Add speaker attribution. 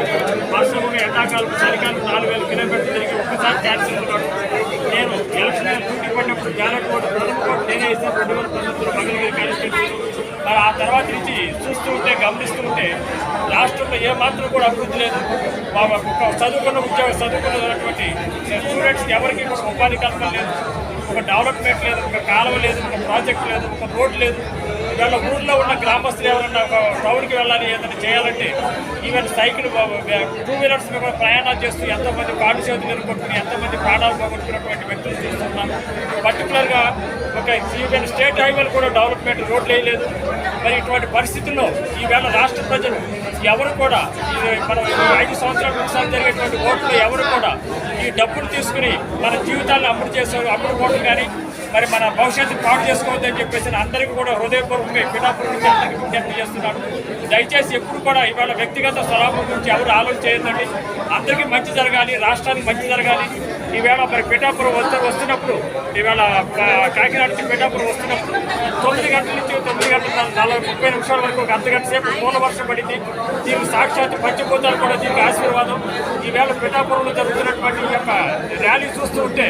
Speaker 1: ఎండాకాలం చలికాలం నాలుగు వేల కిలోమీటర్లు తిరిగి ఒక్కసారి ట్యాక్సీ నేను ఎలక్షన్ డ్యూటీ పడినప్పుడు బ్యాలెట్ ఓటు ప్రథమ ఓటు నేనే ఇస్తాను రెండు వేల పంతొమ్మిదిలో మంగళగిరి కాన్స్టిట్యూన్సీ మరి ఆ తర్వాత నుంచి చూస్తూ ఉంటే గమనిస్తూ ఉంటే రాష్ట్రంలో ఏమాత్రం కూడా అభివృద్ధి లేదు. మా చదువుకున్న ఉద్యోగ చదువుకున్నటువంటి స్టూడెంట్స్ ఎవరికి కూడా ఉపాధి కల్పన లేదు. ఒక డెవలప్మెంట్ లేదు ఒక కాలువ లేదు ఒక ప్రాజెక్ట్ లేదు ఒక రోడ్ లేదు. ఇవాళ ఊర్లో ఉన్న గ్రామస్తులు ఎవరన్నా ఒక టౌన్కి వెళ్ళాలి ఏదైనా చేయాలంటే ఈవెన్ సైకిల్ టూ వీలర్స్ మీద కూడా ప్రయాణాలు చేస్తూ ఎంతోమంది కాళ్ళు చేతులు ఎదుర్కొంటుని ఎంతోమంది ప్రాణాలు పోగొట్టుకున్నటువంటి వ్యక్తులు చూస్తున్నాం. పర్టికులర్గా ఒక ఈవెన్ స్టేట్ హైవేలు కూడా డెవలప్మెంట్ రోడ్లు వేయలేదు. మరి ఇటువంటి పరిస్థితుల్లో ఈవేళ రాష్ట్ర ప్రజలు ఎవరు కూడా ఇది మనం ఐదు సంవత్సరాలకు ఒకసారి జరిగేటువంటి ఓట్లు ఎవరు కూడా ఈ డబ్బులు తీసుకుని మన జీవితాలను అమలు చేసే అమలు ఓట్లు కానీ మరి మన భవిష్యత్తు పాటు చేసుకోవద్దని చెప్పేసి అందరికీ కూడా హృదయపూర్వకంగా పిఠాపూర్వకంగా విజ్ఞప్తి చేస్తున్నాను. దయచేసి ఎప్పుడు కూడా ఇవాళ వ్యక్తిగత స్వలాభం గురించి ఎవరు ఆలోచన చేయొద్దండి. అందరికీ మంచి జరగాలి రాష్ట్రానికి మంచి జరగాలి. ఈవేళ మరి పిఠాపురం వస్తు వస్తున్నప్పుడు ఈవేళ కాకినాడ నుంచి పిఠాపురం వస్తున్నప్పుడు తొమ్మిది గంటల నుంచి తొమ్మిది గంటల నలభై ముప్పై నిమిషాల వరకు ఒక అర్ధ సేపు మూల వర్షం పడింది. దీనికి సాక్షాత్ పంచభూతాలు కూడా దీనికి ఆశీర్వాదం. ఈవేళ పిఠాపురంలో జరుగుతున్నటువంటి ఈ యొక్క ర్యాలీ చూస్తూ ఉంటే